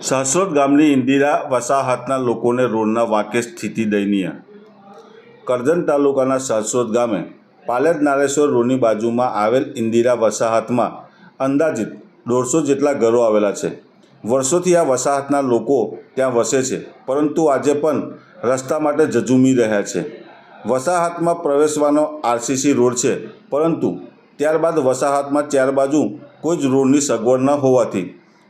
સાસરોદ ગામની ઇન્દિરા વસાહતના લોકોને રોડના વાંકે સ્થિતિ દયનીય. કરજણ તાલુકાના સાસરોદ ગામે પાલેજ નારેશ્વર રોડની બાજુમાં આવેલ ઇન્દિરા વસાહતમાં અંદાજિત દોઢસો જેટલા ઘરો આવેલા છે. વર્ષોથી આ વસાહતના લોકો ત્યાં વસે છે, પરંતુ આજે પણ રસ્તા માટે ઝઝૂમી રહ્યા છે. વસાહતમાં પ્રવેશવાનો આરસીસી રોડ છે, પરંતુ ત્યારબાદ વસાહતમાં ચાર બાજુ કોઈ જ રોડની સગવડ ન હોવાથી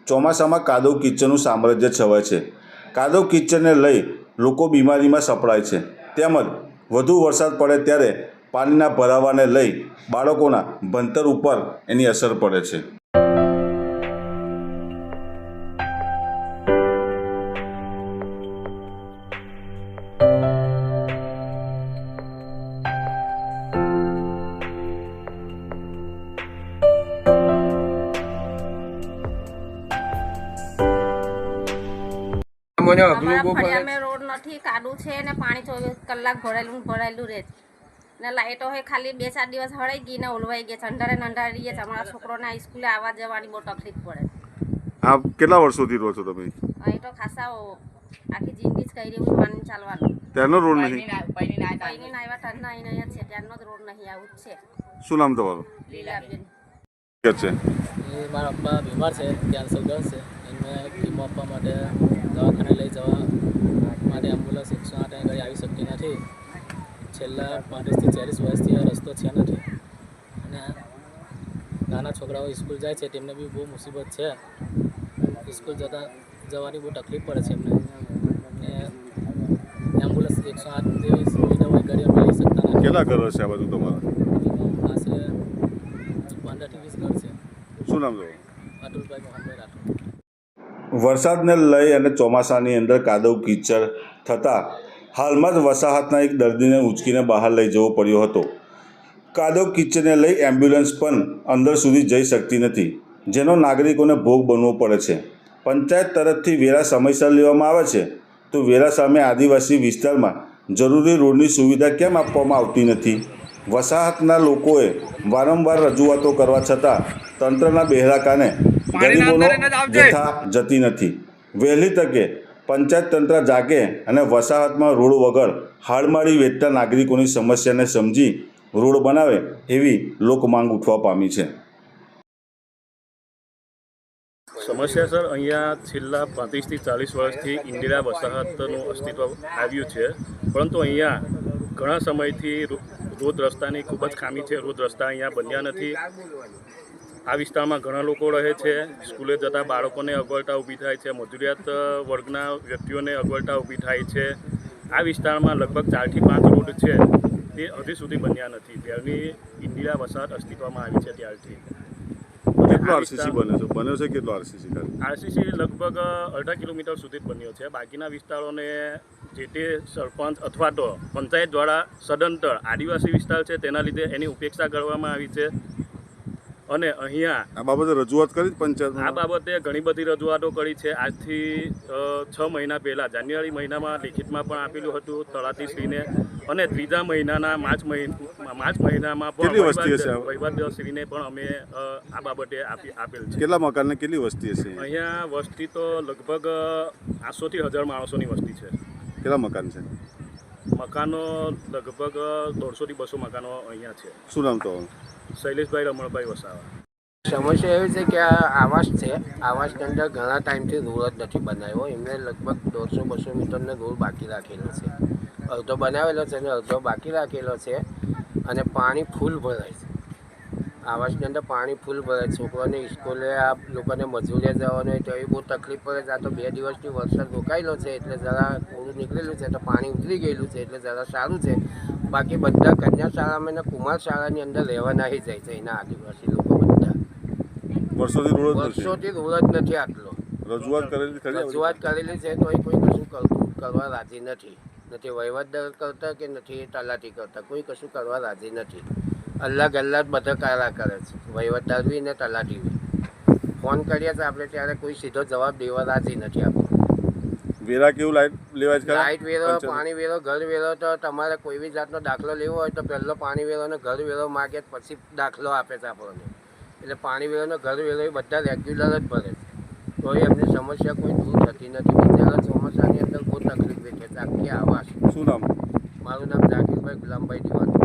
ચોમાસામાં કાદવ કિચનનું સામ્રાજ્ય છવાય છે. કાદવ કિચનને લઈ લોકો બીમારીમાં સપડાય છે. તેમજ વધુ વરસાદ પડે ત્યારે પાણીના ભરાવાને લઈ બાળકોના ભણતર ઉપર એની અસર પડે છે. મને અઘરું બહુ પડે રોડ નથી કાદું છે ને પાણી ચોવીસ કલાક ભરાયેલું ભરાયેલું રહે ને લાઇટો હોય ખાલી બે ચાર દિવસ હળાઈ ગઈ ને ઓલવાઈ ગઈ છે. અંધારે અંધારે રહીએ છે. અમારા છોકરોને સ્કૂલે આવવા જવાની બહુ તકલીફ પડે. આ કેટલા વર્ષોથી રહો છો તમે? અહીં તો ખાસા આખી જિંદગી જ કરી એવું ચાલવાનું. ત્યાંનો રોડ નહીં? પૈની ના આવ્યા ટરના અહીં અહીંયા છે. ત્યારનો જ રોડ નહીં આવું જ છે. શું નામ તમારું? લીલાબેન. છે? એ મારા પપ્પા બીમાર છે કેન્સર છે. એમને કીમો આપવા માટે દવાખાને લઈ જવા માટે એમ્બ્યુલન્સ એકસો આઠ અહીં આગળ આવી શકતી નથી. છેલ્લા પાંત્રીસથી ચાલીસ વર્ષથી આ રસ્તો છે નથી. અને નાના છોકરાઓ સ્કૂલ જાય છે તેમને બી બહુ મુસીબત છે. સ્કૂલ જતા જવાની બહુ તકલીફ પડે છે એમને. ને એમ્બ્યુલન્સ એકસો આઠ જેવી સુવિધા હોય ગાડી અમે લઈ શકતા નથી. કેટલા ઘર છે આ બધું તમારા? આશરે પંદરથી વીસ ઘર છે. શું નામ અતુલભાઈ મોહનભાઈ રાઠોડ. વરસાદને લઈ અને ચોમાસાની અંદર કાદવ કીચડ થતાં હાલમાં જ વસાહતના એક દર્દીને ઉંચકીને બહાર લઈ જવો પડ્યો હતો. કાદવ કીચડને લઈ એમ્બ્યુલન્સ પણ અંદર સુધી જઈ શકતી નથી, જેનો નાગરિકોને ભોગ બનવો પડે છે. પંચાયત તરફથી વેરા સમયસર લેવામાં આવે છે, તો વેરા સામે આદિવાસી વિસ્તારમાં જરૂરી રોડની સુવિધા કેમ આપવામાં આવતી નથી? વસાહતના લોકોએ વારંવાર રજૂઆતો કરવા છતાં તંત્રના બહેરા કાને ગરીબોનો જથ્થા જતી નથી. વહેલી તકે પંચાયત તંત્ર જાગે અને વસાહતમાં રોડ વગર હાડમાળી વેચતા નાગરિકોની સમસ્યાને સમજી રોડ બનાવે એવી લોકમાંગ ઉઠવા પામી છે. સમસ્યા સર અહીંયા છેલ્લા પાંત્રીસથી ચાલીસ વર્ષથી ઇન્દિરા વસાહતનું અસ્તિત્વ આવ્યું છે. પરંતુ અહીંયા ઘણા સમયથી રો- રોડ રસ્તાની ખૂબ જ ખામી છે. રોડ રસ્તા અહીંયા બન્યા નથી. આ વિસ્તારમાં ઘણા લોકો રહે છે. સ્કૂલે જતા બાળકોને અગવડતા ઊભી થાય છે. મજૂરિયાત વર્ગના વ્યક્તિઓને અગવડતા ઊભી થાય છે. આ વિસ્તારમાં લગભગ ચારથી પાંચ રોડ છે. તે હજી સુધી બન્યા નથી. ત્યારની ઇન્દિરા વસાહત અસ્તિત્વમાં આવી છે ત્યારથી. કેટલો આરસીસી બને છે? બન્યો છે કેટલો આરસીસી આરસીસી લગભગ અડધા કિલોમીટર સુધી જ બન્યો છે. બાકીના વિસ્તારોને જે તે સરપંચ અથવા તો પંચાયત દ્વારા સદંતર આદિવાસી વિસ્તાર છે તેના લીધે એની ઉપેક્ષા કરવામાં આવી છે. અને અહીંયા આ બાબતે રજૂઆત કરી આ બાબતે ઘણી બધી રજૂઆતો કરી છે. આજથી છ મહિના પહેલાં જાન્યુઆરી મહિનામાં લેખિતમાં પણ આપેલું હતું તળાતીશ્રીને અને ત્રીજા મહિનાના માર્ચ મહિના માર્ચ મહિનામાં પણ? વહીવટશ્રીને પણ અમે આ બાબતે આપી આપેલ છે. કેટલા મકાનને કેટલી વસ્તી હશે? અહીંયા વસ્તી તો લગભગ આઠસોથી હજાર માણસોની વસ્તી છે. કેટલા મકાન છે? મકાનો લગભગ દોઢસોથી બસો મકાનો અહીંયા છે. શું નામ તો? શૈલેષભાઈ રમણભાઈ વસાવા. સમસ્યા એવી છે કે આ આવાસ છે. આવાસની અંદર ઘણા ટાઈમથી રોડ જ નથી બનાવ્યો. એમને લગભગ દોઢસો બસો મીટરનો રોડ બાકી રાખેલો છે. અડધો બનાવેલો છે અને અડધો બાકી રાખેલો છે અને પાણી ફૂલ ભરાય છે. આવાસની અંદર પાણી ફૂલ ભરે છોકરાને સ્કૂલે આ લોકોને મજૂરીએ જવાનું હોય તો એ બહુ તકલીફ પડે છે. આ તો બે દિવસથી વરસાદ રોકાયેલો છે એટલે જરા થોડું નીકળેલું છે તો પાણી ઉતરી ગયેલું છે એટલે જરા સારું છે. બાકી બધા કન્યા શાળામાં અને કુમાર શાળાની અંદર રહેવા નાહી જાય છે એના આદિવાસી લોકો બધા. વર્ષોથી રોડ જ નથી આટલો. રજૂઆત કરેલી? રજૂઆત કરેલી છે તો એ કોઈ કશું કરવા રાજી નથી. નથી વહીવટદાર કરતા કે નથી તલાટી કરતા? કોઈ કશું કરવા રાજી નથી. અલગ અલગ બધા કારા કરે છે. વહીવટદાર બી ને તલાટી બી. ફોન કરીએ તો આપણે ત્યારે કોઈ સીધો જવાબ દેવા રાજી નથી આપણો. વેરા કેવું લાઈટ લેવાય છે ખરા? વેરો પાણી વેરો ઘર વેરો તો તમારે કોઈ બી જાતનો દાખલો લેવો હોય તો પહેલો પાણી વેરો અને ઘર વેરો માગે પછી દાખલો આપે છે આપણને. એટલે પાણી વેરો ઘર વેરો એ બધા રેગ્યુલર જ ભરે છે. તો એમની સમસ્યા કોઈ દૂર થતી નથી. બિચારા ચોમાસાની અંદર બહુ તકલીફ વેઠે છે આખી આવાસ. શું નામ? મારું નામ જાકીરભાઈ ગુલામભાઈ દિવાન.